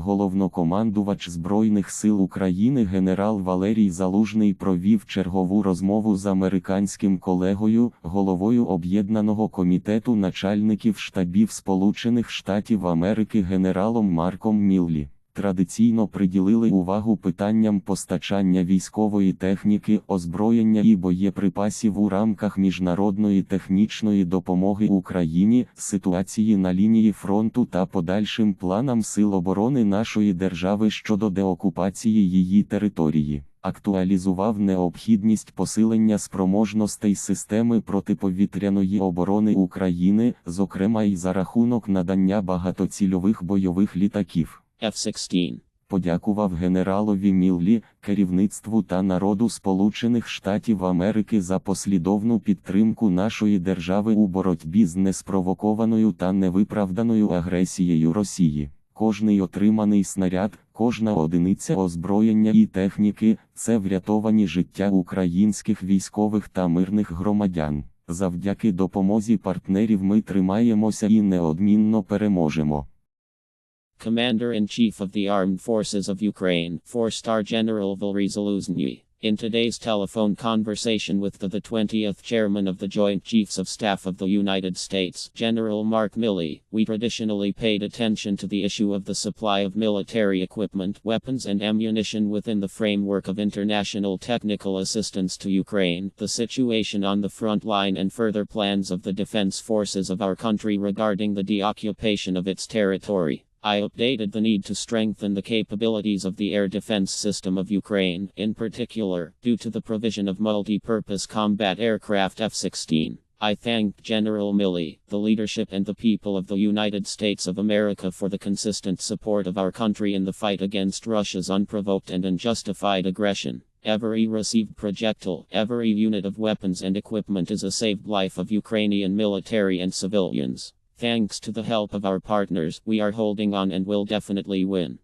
головнокомандувач Збройних сил України генерал Валерій Залужний провів чергову розмову з американським колегою, головою Об'єднаного комітету начальників штабів Сполучених Штатів Америки генералом Марком Міллі. Традиційно приділили увагу питанням постачання військової техніки, озброєння і боєприпасів у рамках міжнародної технічної допомоги Україні, ситуації на лінії фронту та подальшим планам сил оборони нашої держави щодо деокупації її території. Актуалізував необхідність посилення спроможностей системи протиповітряної оборони України, зокрема й за рахунок надання багатоцільових бойових літаків. F-16. Подякував генералові Міллі, керівництву та народу Сполучених Штатів Америки за послідовну підтримку нашої держави у боротьбі з неспровокованою та невиправданою агресією Росії. Кожний отриманий снаряд, кожна одиниця озброєння і техніки це врятовані життя українських військових та мирних громадян. Завдяки допомозі партнерів ми тримаємося і неодмінно переможемо. Commander-in-Chief of the Armed Forces of Ukraine, 4-star General Valery Zaluzhny. In today's telephone conversation with the, the 20th Chairman of the Joint Chiefs of Staff of the United States, General Mark Milley, we traditionally paid attention to the issue of the supply of military equipment, weapons and ammunition within the framework of international technical assistance to Ukraine, the situation on the front line and further plans of the defense forces of our country regarding the deoccupation of its territory. I updated the need to strengthen the capabilities of the air defense system of Ukraine, in particular, due to the provision of multi purpose combat aircraft F 16. I thanked General Milley, the leadership, and the people of the United States of America for the consistent support of our country in the fight against Russia's unprovoked and unjustified aggression. Every received projectile, every unit of weapons and equipment is a saved life of Ukrainian military and civilians. Thanks to the help of our partners, we are holding on and will definitely win.